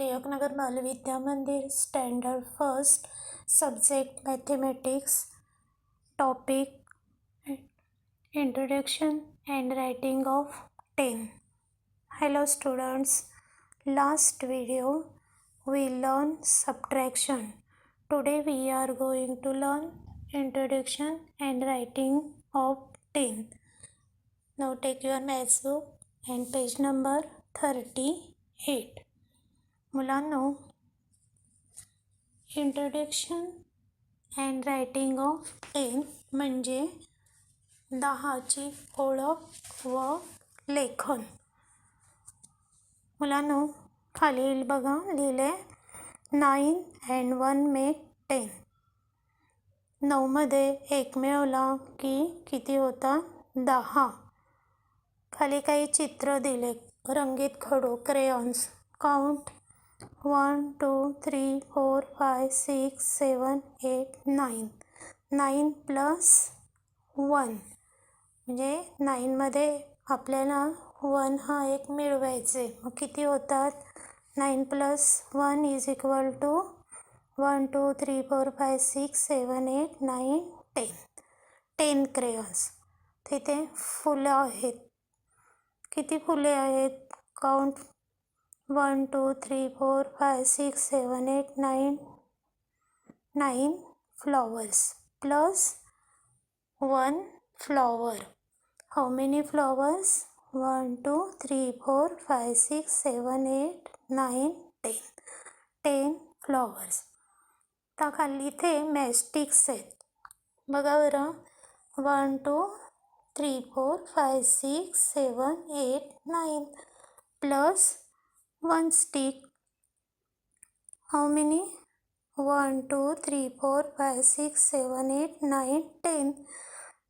Tilaknagar Balvidya Mandir standard first subject mathematics topic introduction and writing of ten hello students last video we learned subtraction today we are going to learn introduction and writing of 10 now take your maths book and page number 38 मुलांनो introduction and writing of ten म्हणजे दहाची ओळख व लेखन. मुलांनो खालील बघा लिहिले nine and one make ten नऊमध्ये एक मिळवला की किती होता? दहा. खाली काही चित्र दिले. रंगीत खडू crayons count one two three four five six seven eight nine. Nine plus one. म्हणजे नाईनमध्ये आपल्याला वन हा एक मिळवायचे. मग किती होतात? Nine plus one is equal to one two three four five six seven eight nine ten. Ten crayons. तिथे फुलं आहेत. किती फुले आहेत? Count one two three four five six seven eight nine nine flowers plus one flower. How many flowers one two three four five six seven eight nine ten ten flowers आता खाली इथे matchsticks आहेत बघा बरं. One two three four five six seven eight nine plus one stick how many one two three four five six seven eight nine ten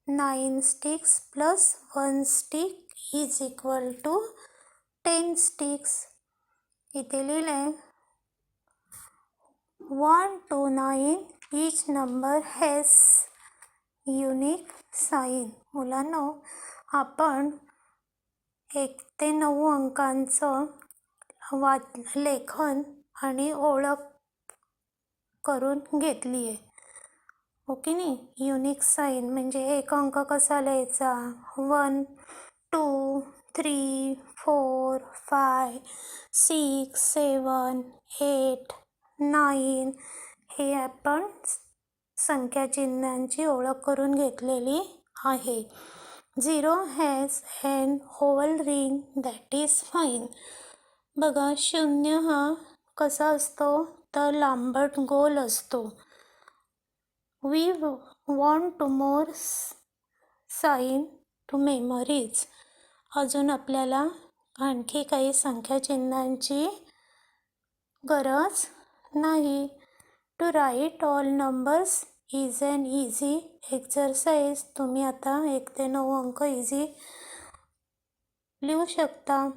nine sticks plus one stick is equal to ten sticks इथे लिहिले one to nine each number has unique sign मुलांनो आपण एक ते नऊ अंकांचं वाच लेखन आणि ओळख करून घेतली आहे ओके नी युनिक साईन म्हणजे एक अंक कसा लिहायचा? One two three four five six seven eight nine हे आपण संख्याचिन्हांची ओळख करून घेतलेली आहे. Zero has and whole ring that is fine बघा शून्य हा कसा असतो? तर लांबट गोल असतो. We want to more sign to memories अजून आपल्याला आणखी काही संख्याचिन्हांची गरज नाही. To write all numbers is an easy exercise तुम्ही आता एक ते नऊ अंक इझी लिहू शकता.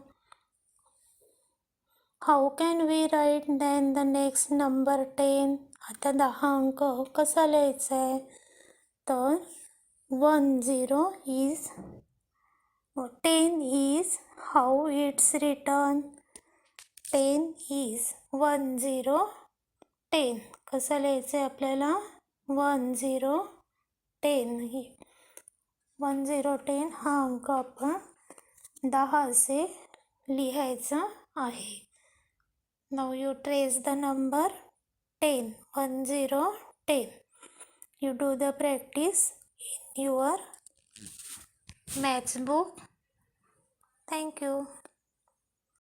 How can we write then the next number ten आता दहा अंक कसा लिहायचा आहे? तर one zero is ten is how it's return ten is one zero ten कसं लिहायचं आहे आपल्याला? वन झिरो टेन ही वन झिरो टेन हा अंक आपण दहा असे लिहायचा आहे. Now you trace the number 10, 1 0 10. You do the practice in your math book. Thank you.